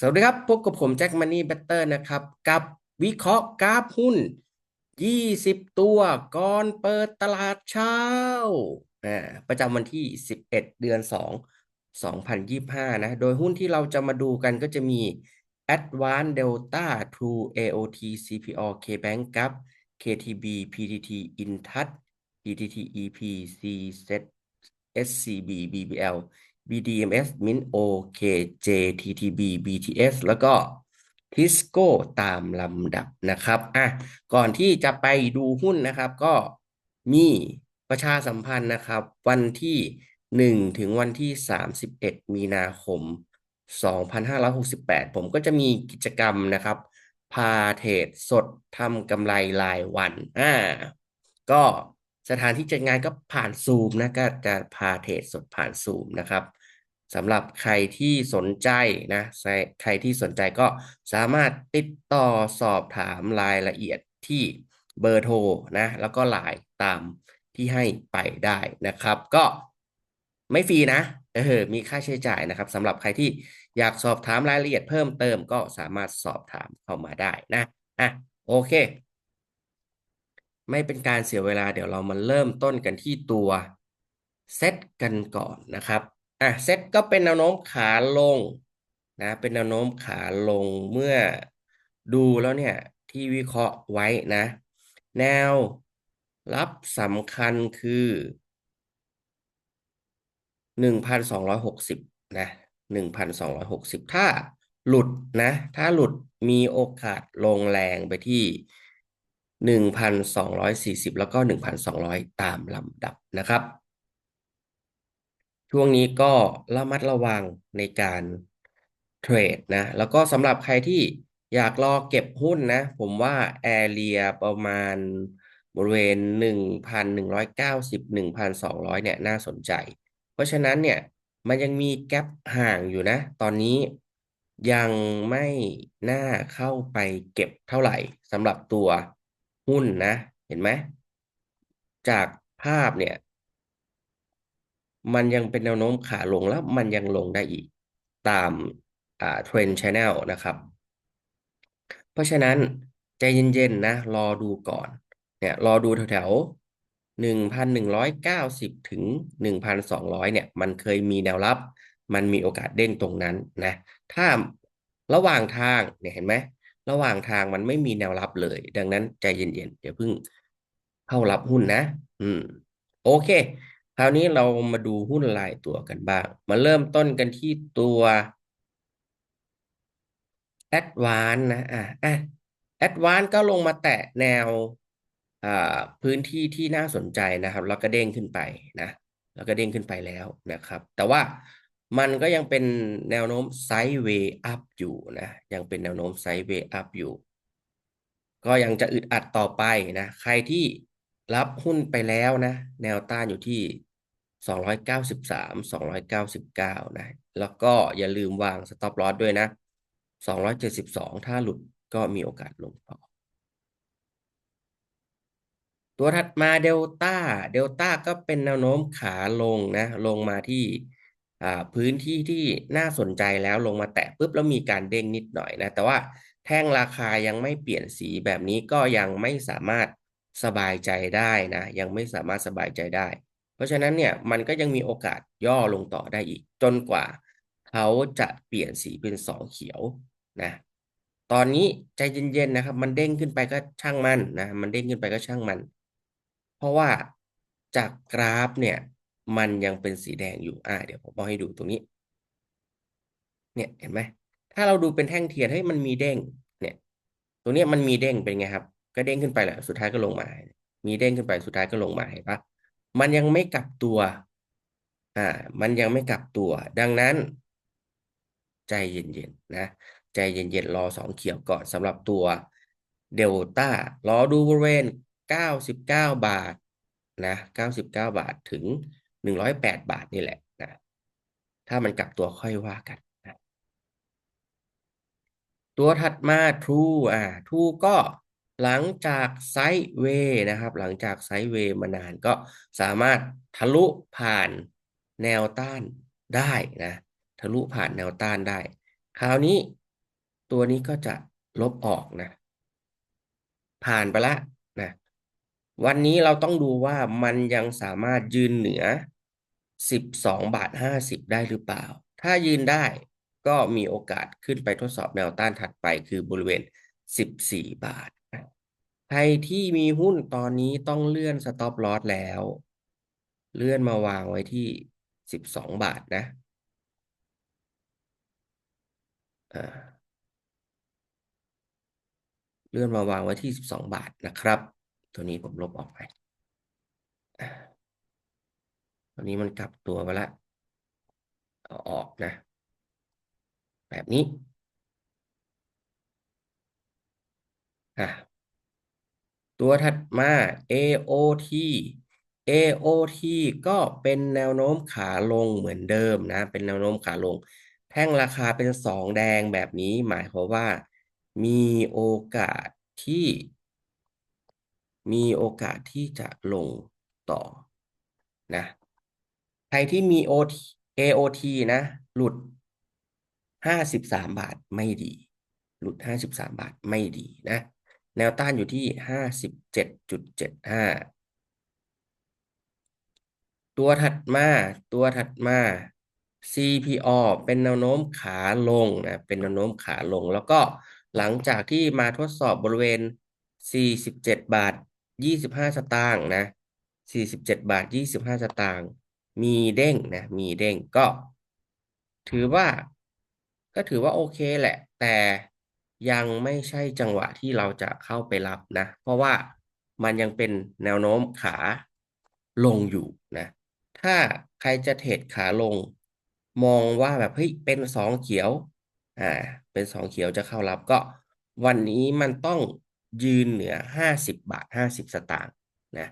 สวัสดีครับ พบกับผมแจ็คมันนี่แบตเตอร์นะครับ กับวิเคราะห์กราฟหุ้น 20 ตัวก่อนเปิดตลาดเช้าประจำวันที่ 11 เดือน 2 2025 นะ โดยหุ้นที่เราจะมาดูกันก็จะมี Advanced Delta True AOT CPO KBank กับ KTB PTT Intouch PTT EP CZ SCB BBL BDMs Mint OK JTTB BTS แล้วก็ Tisco ตามลำดับนะครับอะก่อนที่จะไปดูหุ้นนะครับ ก็มีประชาสัมพันธ์นะครับ วันที่ 1 ถึงวันที่ 31 มีนาคม 2568 ผมก็จะมีกิจกรรมนะครับ พาเทรดสดทำกำไรรายวันอ่าก็ สถานที่จัดงานก็ผ่านซูมนะก็จะพาเทรดสดผ่านซูมนะครับสำหรับใครที่สนใจนะใครที่สนใจก็สามารถติดต่อสอบถามรายละเอียดที่เบอร์โทรนะแล้วก็ไลน์ตามที่ให้ไปได้นะครับ ก็ไม่ฟรีนะเออมีค่าใช้จ่ายนะครับสำหรับใครที่อยากสอบถามรายละเอียดเพิ่มเติมก็สามารถสอบถามเข้ามาได้นะอะโอเค ไม่เป็นการเสียเวลาเดี๋ยวเรามาเริ่มต้นกันที่ตัวเซตกันก่อนนะครับอะเซตก็เป็นแนวโน้มขาลงนะเป็นแนวโน้มขาลงเมื่อดูแล้วเนี่ย ที่วิเคราะห์ไว้นะ แนวรับสำคัญคือหนึ่งพันสองร้อยหกสิบนะหนึ่งพันสองร้อยหกสิบถ้าหลุดนะ ถ้าหลุดมีโอกาสลงแรงไปที่ หนึ่งพันสองร้อยสี่สิบแล้วก็หนึ่งพันสองร้อยตามลำดับนะครับ ช่วงนี้ก็ระมัดระวังในการเทรดนะ แล้วก็สำหรับใครที่อยากรอเก็บหุ้นนะ ผมว่าแอเรียประมาณบริเวณหนึ่งพันหนึ่งร้อยเก้าสิบหนึ่งพันสองร้อยเนี่ยน่าสนใจ เพราะฉะนั้นเนี่ยมันยังมีแกลบห่างอยู่นะ ตอนนี้ยังไม่น่าเข้าไปเก็บเท่าไหร่สำหรับตัว หุ้นนะ เห็นไหม จากภาพเนี่ย มันยังเป็นแนวโน้มขาลงแล้วมันยังลงได้อีกตามอ่าเทรนด์ชแนลนะครับ เพราะฉะนั้นใจเย็นๆนะ รอดูก่อน เนี่ย รอดูแถวๆหนึ่งพันหนึ่งร้อยเก้าสิบถึงหนึ่งพันสองร้อยเนี่ย มันเคยมีแนวรับ มันมีโอกาสเด้งตรงนั้นนะ ถ้าระหว่างทางเนี่ยเห็นไหม ระหว่างทางมันไม่มีแนวรับเลย ดังนั้นใจเย็นๆเดี๋ยวเพิ่งเข้ารับหุ้นนะ อืม โอเค คราวนี้เรามาดูหุ้นรายตัวกันบ้าง มาเริ่มต้นกันที่ตัวแอดวานนะ อะอะแอดวานก็ลงมาแตะแนวอ่าพื้นที่ที่น่าสนใจนะครับ แล้วก็เด้งขึ้นไปนะ แล้วก็เด้งขึ้นไปแล้วนะครับ แต่ว่า มันก็ยังเป็นแนวโน้มไซด์เวย์อัพอยู่นะ ยังเป็นแนวโน้มไซด์เวย์อัพอยู่ ก็ยังจะอึดอัดต่อไปนะ ใครที่รับหุ้นไปแล้วนะ แนวต้านอยู่ที่สองร้อยเก้าสิบสามสองร้อยเก้าสิบเก้านะ แล้วก็อย่าลืมวางสต็อปลอสด้วยนะสองร้อยเจ็ดสิบสองถ้าหลุดก็มีโอกาสลงต่อ ตัวถัดมาเดลต้า เดลต้าก็เป็นแนวโน้มขาลงนะ ลงมาที่ พื้นที่ที่น่าสนใจแล้วลงมาแตะปุ๊บแล้วมีการเด้งนิดหน่อยนะแต่ว่าแท่งราคายังไม่เปลี่ยนสีแบบนี้ก็ยังไม่สามารถสบายใจได้นะ ยังไม่สามารถสบายใจได้ เพราะฉะนั้นเนี่ยมันก็ยังมีโอกาสย่อลงต่อได้อีก จนกว่าเขาจะเปลี่ยนสีเป็นสองเขียวนะตอนนี้ใจเย็นๆนะครับ มันเด้งขึ้นไปก็ช่างมันนะมันเด้งขึ้นไปก็ช่างมัน เพราะว่าจากกราฟเนี่ย มันยังเป็นสีแดงอยู่ อ่า เดี๋ยวผมเอาให้ดูตรงนี้ เนี่ยเห็นไหม ถ้าเราดูเป็นแท่งเทียนให้มันมีเด้ง เนี่ย ตรงนี้มันมีเด้งเป็นไงครับ ก็เด้งขึ้นไปแหละ สุดท้ายก็ลงมา มีเด้งขึ้นไป สุดท้ายก็ลงมาเห็นปะมันยังไม่กลับตัว อ่า มันยังไม่กลับตัว ดังนั้น ใจเย็นๆนะ ใจเย็นๆ รอสองเขียวก่อนสำหรับตัวเดลต้ารอดูบริเวณเก้าสิบาทนะเก้าสิบเก้าบาทถึง หนึ่งร้อยแปดบาทนี่แหละนะถ้ามันกลับตัวค่อยว่ากันนะตัวถัดมา True อ่า True ก็หลังจากไซด์เวย์นะครับ หลังจากไซด์เวย์มานานก็สามารถทะลุผ่านแนวต้านได้นะ ทะลุผ่านแนวต้านได้ คราวนี้ตัวนี้ก็จะลบออกนะ ผ่านไปละนะ วันนี้เราต้องดูว่ามันยังสามารถยืนเหนือ 12บสองบาท50ได้หรือเปล่า ถ้ายืนได้ก็มีโอกาสขึ้นไปทดสอบแนวต้านถัดไปคือบริเวณ14บสี่บาท ใครที่มีหุ้นตอนนี้ต้องเลื่อนสต็อปลอสแล้ว เลื่อนมาวางไว้ที่12บสองบาทนะเลื่อนมาวางไว้ที่12บาทนะครับ ตัวนี้ผมลบออกไป ตอนนี้มันกลับตัวไปล้วเอาออกนะ แบบนี้อะตัวถัดมา AOT AOT ก็เป็นแนวโน้มขาลงเหมือนเดิมนะ เป็นแนวโน้มขาลง แท่งราคาเป็นสองแดงแบบนี้หมายความว่า มีโอกาสที่ มีโอกาสที่จะลงต่อนะ รที่มี OT AOT นะ หลุดห้าสิบสามบาทไม่ดี หลุดห้าสิบสามบาทไม่ดีนะ แนวต้านอยู่ที่ห้าสิบเจ็ดจุดเจ็ดห้าตัวถัดมาตัวถัดมา CPO เป็นแนวโน้มขาลงนะเป็นแนวโน้มขาลง แล้วก็หลังจากที่มาทดสอบบริเวณ 47 บาท 25 สตางค์นะ 47 บาท 25 สตางค์ มีเด้งนะ มีเด้งก็ ถือว่า ก็ถือว่าโอเคแหละ แต่ยังไม่ใช่จังหวะที่เราจะเข้าไปรับนะ เพราะว่ามันยังเป็นแนวโน้มขาลงอยู่นะ ถ้าใครจะเทรดขาลง มองว่าแบบเฮ้ยเป็นสองเขียว อ่า เป็นสองเขียวจะเข้ารับก็ วันนี้มันต้องยืนเหนือห้าสิบบาทห้าสิบสตางค์นะ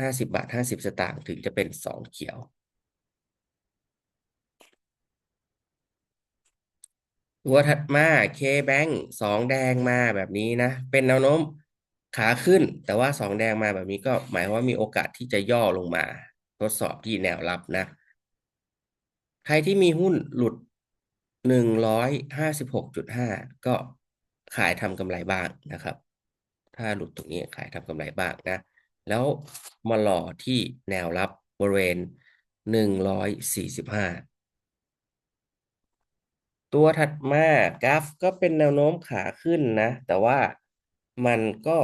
ห้าสิบบาทห้าสิบสตางค์ถึงจะเป็นสองเขียว ตัวถัดมา K-Bank สองแดงมาแบบนี้นะ เป็นแนวโน้มขาขึ้น แต่ว่าสองแดงมาแบบนี้ก็หมายว่ามีโอกาสที่จะย่อลงมา ทดสอบที่แนวรับนะ ใครที่มีหุ้นหลุดหนึ่งร้อยห้าสิบหกจุดห้าก็ขายทำกำไรบ้างนะครับ ถ้าหลุดตรงนี้ขายทำกำไรบ้างนะ แล้วมารอที่แนวรับบริเวณหนึ่งร้อยสี่สิบห้าตัวถัดมากราฟก็เป็นแนวโน้มขาขึ้นนะ แต่ว่ามันก็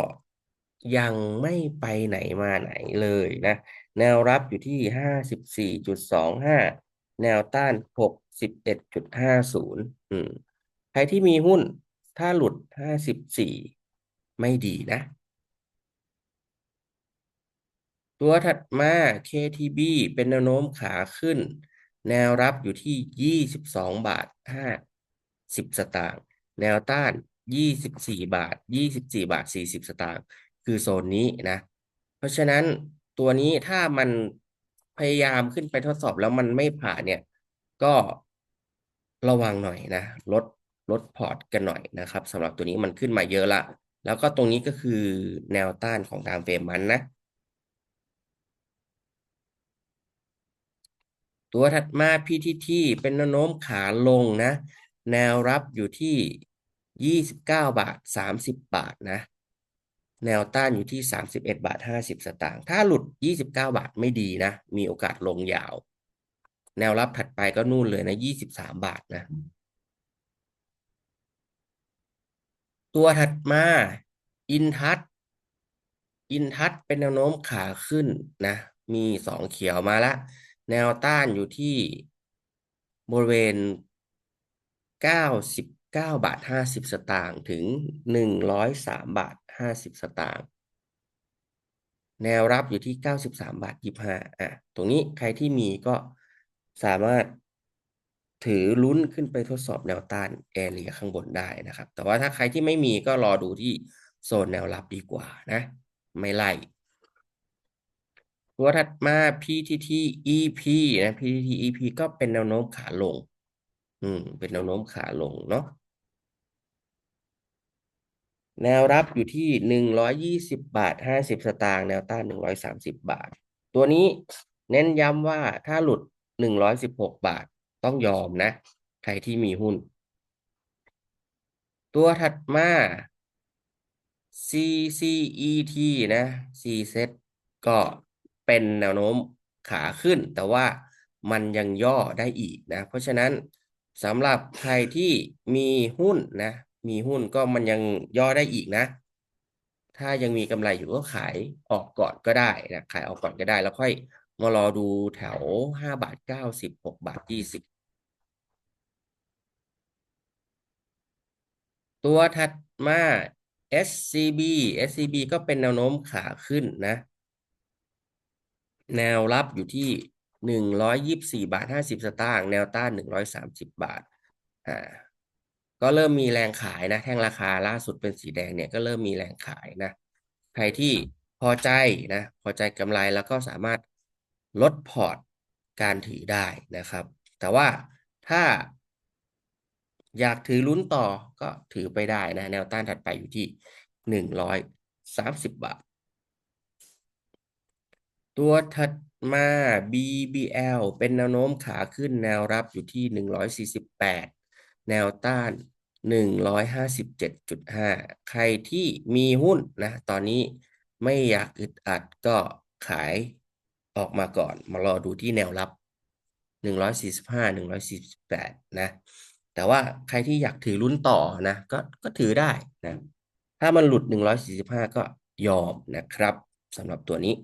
ยังไม่ไปไหนมาไหนเลยนะ แนวรับอยู่ที่ห้าสิบสี่จุดสองห้าแนวต้านหกสิบเอ็ดจุดห้าศูนย์อืม ใครที่มีหุ้นถ้าหลุดห้าสิบสี่ไม่ดีนะ ตัวถัดมา KTB เป็นแนวโน้มขาขึ้น แนวรับอยู่ที่ยี่สิบสองบาทห้าสิบสตางค์ แนวต้านยี่สิบสี่บาทยี่สิบสี่บาทสี่สิบสตางค์ คือโซนนี้นะ เพราะฉะนั้นตัวนี้ถ้ามันพยายามขึ้นไปทดสอบแล้วมันไม่ผ่านเนี่ย ก็ระวังหน่อยนะ ลดลดพอร์ตกันหน่อยนะครับสำหรับตัวนี้มันขึ้นมาเยอะละ แล้วก็ตรงนี้ก็คือแนวต้านของทางเฟรมมันนะ ตัวถัดมา PTT เป็นแนวโน้มขาลงนะ แนวรับอยู่ที่ยี่สิบาทสามสิบาทนะ แนวต้านอยู่ที่สามสิบาทห้าสิบสตางค์ ถ้าหลุดยี่สิบาทไม่ดีนะ มีโอกาสลงยาว แนวรับถัดไปก็นู่นเลยนะยี่สิบามบาทนะ ตัวถัดมา อินทัศอินทัศเป็นแนวโน้มขาขึ้นนะ มีสองเขียวมาละ แนวต้านอยู่ที่บริเวณเก้าสิบาทห้าสิบสตางค์ถึงหนึ่งร้อยสามบาทห้าสิบสตางค์แนวรับอยู่ที่เก้าสิบาทยี่ห้าอะตรงนี้ใครที่มีก็สามารถถือลุ้นขึ้นไปทดสอบแนวต้านแอเรียข้างบนได้นะครับ แต่ว่าถ้าใครที่ไม่มีก็รอดูที่โซนแนวรับดีกว่านะ ไม่ไล่ ตัวถัดมา PTT EP นะ PTT EP ก็เป็นแนวโน้มขาลง อืม เป็นแนวโน้มขาลงเนาะแนวรับอยู่ที่หนึ่งร้อยยี่สิบบาทห้าสิบสตางค์แนวต้านหนึ่งร้อยสามสิบบาท ตัวนี้เน้นย้ำว่าถ้าหลุดหนึ่งร้อยสิบหกบาทต้องยอมนะ ใครที่มีหุ้น ตัวถัดมา CCET นะ C set ก็ เป็นแนวโน้มขาขึ้น แต่ว่ามันยังย่อได้อีกนะ เพราะฉะนั้นสำหรับใครที่มีหุ้นนะ มีหุ้นก็มันยังย่อได้อีกนะ ถ้ายังมีกำไรอยู่ก็ขายออกก่อนก็ได้นะขายออกก่อนก็ได้ แล้วค่อยมารอดูแถวห้าบาทเก้าสิบหกบาทยี่สิบตัวถัดมา SCB SCB ก็เป็นแนวโน้มขาขึ้นนะ แนวรับอยู่ที่หนึ่งร้อยยี่สี่บาทห้าสิบสตางค์แนวต้านหนึ่งร้อยสามสิบบาทอ่าก็เริ่มมีแรงขายนะ แท่งราคาล่าสุดเป็นสีแดงเนี่ยก็เริ่มมีแรงขายนะ ใครที่พอใจนะ พอใจกำไรแล้วก็สามารถลดพอร์ตการถือได้นะครับ แต่ว่าถ้าอยากถือลุ้นต่อก็ถือไปได้นะ แนวต้านถัดไปอยู่ที่หนึ่งร้อยสามสิบบาท ตัวถัดมา BBL เป็นแนวโน้มขาขึ้นแนวรับอยู่ที่หนึ่งร้อยสี่สิบแปดแนวต้านหนึ่งร้อยห้าสิบเจ็ดจุดห้าใครที่มีหุ้นนะ ตอนนี้ไม่อยากอึดอัดก็ขายออกมาก่อน มารอดูที่แนวรับหนึ่งร้อยสี่สิบห้าหนึ่งร้อยสี่สิบแปดนะ แต่ว่าใครที่อยากถือลุ้นต่อนะ ก็ก็ถือได้นะ ถ้ามันหลุดหนึ่งร้อยสี่สิบห้าก็ยอมนะครับสำหรับตัวนี้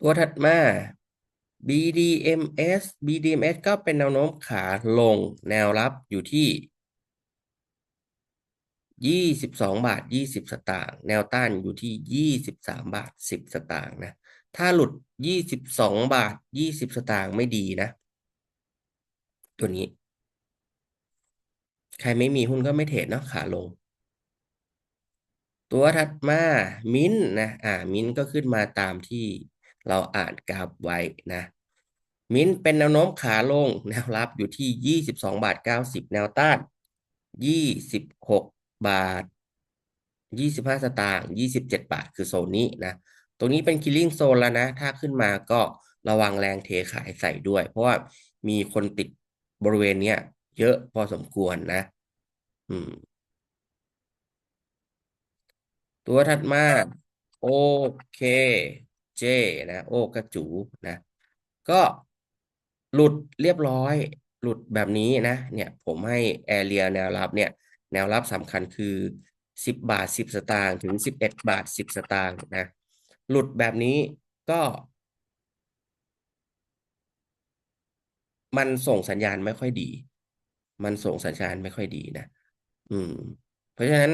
ตัวถัดมา BDMs BDMs ก็เป็นแนวโน้มขาลงแนวรับอยู่ที่ยี่สิบสองบาทยี่สิบสตางค์แนวต้านอยู่ที่ยี่สิบสามบาทสิบสตางค์นะ ถ้าหลุดยี่สิบสองบาทยี่สิบสตางค์ไม่ดีนะ ตัวนี้ ใครไม่มีหุ้นก็ไม่เทรดเนาะขาลง ตัวถัดมา มิ้นนะ อ่า มิ้นก็ขึ้นมาตามที่ เราอ่านกราฟไว้นะ มิ้นเป็นแนวโน้มขาลงแนวรับอยู่ที่ยี่สิบสองบาทเก้าสิบแนวต้านยี่สิบหกบาทยี่สิบห้าสตางค์ยี่สิบเจ็ดบาท คือโซนนี้นะ ตรงนี้เป็นคิลลิ่งโซนแล้วนะ ถ้าขึ้นมาก็ระวังแรงเทขายใส่ด้วย เพราะว่ามีคนติดบริเวณเนี้ยเยอะพอสมควรนะ อืม ตัวถัดมา โอเค เจนะโอกระจูนะ ก็หลุดเรียบร้อย หลุดแบบนี้นะ เนี่ยผมให้แอเรียแนวรับเนี่ย แนวรับสำคัญคือสิบบาทสิบสตางค์ถึงสิบเอ็ดบาทสิบสตางค์นะ หลุดแบบนี้ก็ มันส่งสัญญาณไม่ค่อยดี มันส่งสัญญาณไม่ค่อยดีนะ อืม เพราะฉะนั้น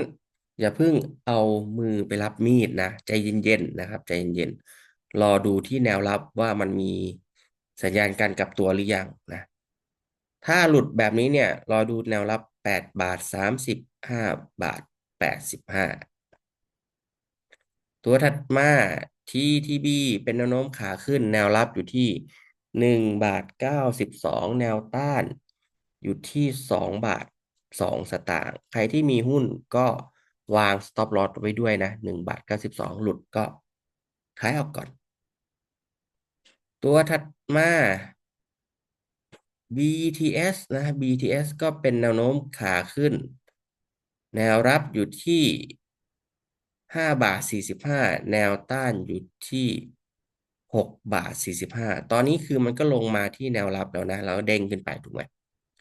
อย่าเพิ่งเอามือไปรับมีดนะ ใจเย็นๆนะครับ ใจเย็นๆ รอดูที่แนวรับว่ามันมีสัญญาณการกลับตัวหรือยังนะ ถ้าหลุดแบบนี้เนี่ย รอดูแนวรับแปดบาทสามสิบห้าบาทแปดสิบห้าตัวถัดมา TTB เป็นแนวโน้มขาขึ้นแนวรับอยู่ที่หนึ่งบาทเก้าสิบสองแนวต้าน อยู่ที่สองบาทสองสตางค์ใครที่มีหุ้นก็วาง stop loss ไว้ด้วยนะหนึ่งบาทเก้าสิบสองหลุดก็ขายออกก่อน ตัวถัดมา BTS นะ BTS ก็เป็นแนวโน้มขาขึ้น แนวรับอยู่ที่ห้าบาทสี่สิบห้าแนวต้านอยู่ที่หกบาทสี่สิบห้าตอนนี้คือมันก็ลงมาที่แนวรับแล้วนะ แล้วเด้งขึ้นไปถูกไหม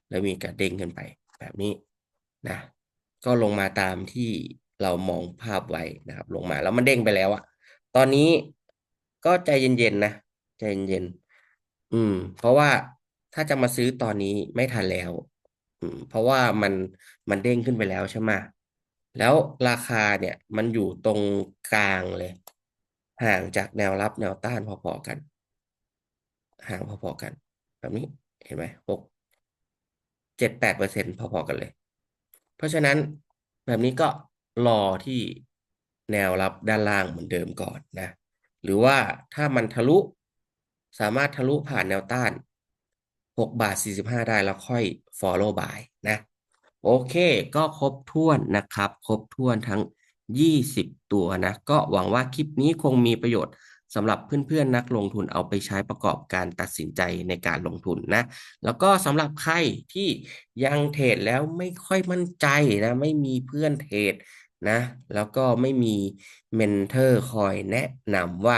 แล้วมีการเด้งขึ้นไปแบบนี้นะ ก็ลงมาตามที่เรามองภาพไว้นะครับ ลงมาแล้วมันเด้งไปแล้วอะตอนนี้ก็ใจเย็นๆนะ ใจเย็นๆอืม เพราะว่าถ้าจะมาซื้อตอนนี้ไม่ทันแล้ว อืม เพราะว่ามันมันเด้งขึ้นไปแล้วใช่ไหมแล้วราคาเนี่ยมันอยู่ตรงกลางเลย ห่างจากแนวรับแนวต้านพอๆกัน ห่างพอๆกัน แบบนี้เห็นไหมหกเจ็ดแปดเปอร์เซ็นต์พอๆกันเลย เพราะฉะนั้นแบบนี้ก็รอที่แนวรับด้านล่างเหมือนเดิมก่อนนะ หรือว่าถ้ามันทะลุ สามารถทะลุผ่านแนวต้านหกบาทสี่สิบห้าได้แล้วค่อย follow buy นะ โอเคก็ครบถ้วนนะครับ ครบถ้วนทั้ง 20 ตัวนะ ก็หวังว่าคลิปนี้คงมีประโยชน์สำหรับเพื่อนๆนักลงทุนเอาไปใช้ประกอบการตัดสินใจในการลงทุนนะ แล้วก็สำหรับใครที่ยังเทรดแล้วไม่ค่อยมั่นใจนะ ไม่มีเพื่อนเทรดนะ แล้วก็ไม่มีเมนเทอร์คอยแนะนำว่า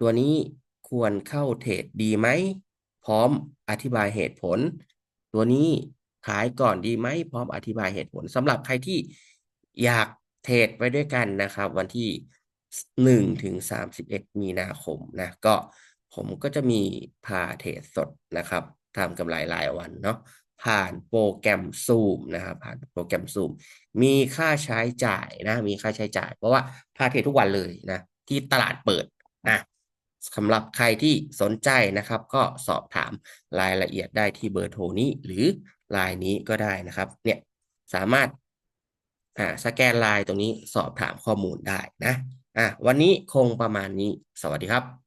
ตัวนี้ ควรเข้าเทรดดีไหม พร้อมอธิบายเหตุผล ตัวนี้ขายก่อนดีไหม พร้อมอธิบายเหตุผลสำหรับใครที่อยากเทรดไปด้วยกันนะครับ วันที่หนึ่งถึงสามสิบเอ็ดมีนาคมนะก็ผมก็จะมีพาเทรดสดนะครับทำกำไรรายวันเนาะผ่านโปรแกรมซูมนะครับ ผ่านโปรแกรมซูมมีค่าใช้จ่ายนะ มีค่าใช้จ่าย เพราะว่าพาเทรดทุกวันเลยนะ ที่ตลาดเปิดนะ สำหรับใครที่สนใจนะครับ ก็สอบถามรายละเอียดได้ที่เบอร์โทรนี้ หรือลายนี้ก็ได้นะครับ เนี่ยสามารถอ่าสแกนลายตรงนี้สอบถามข้อมูลได้นะอะวันนี้คงประมาณนี้สวัสดีครับ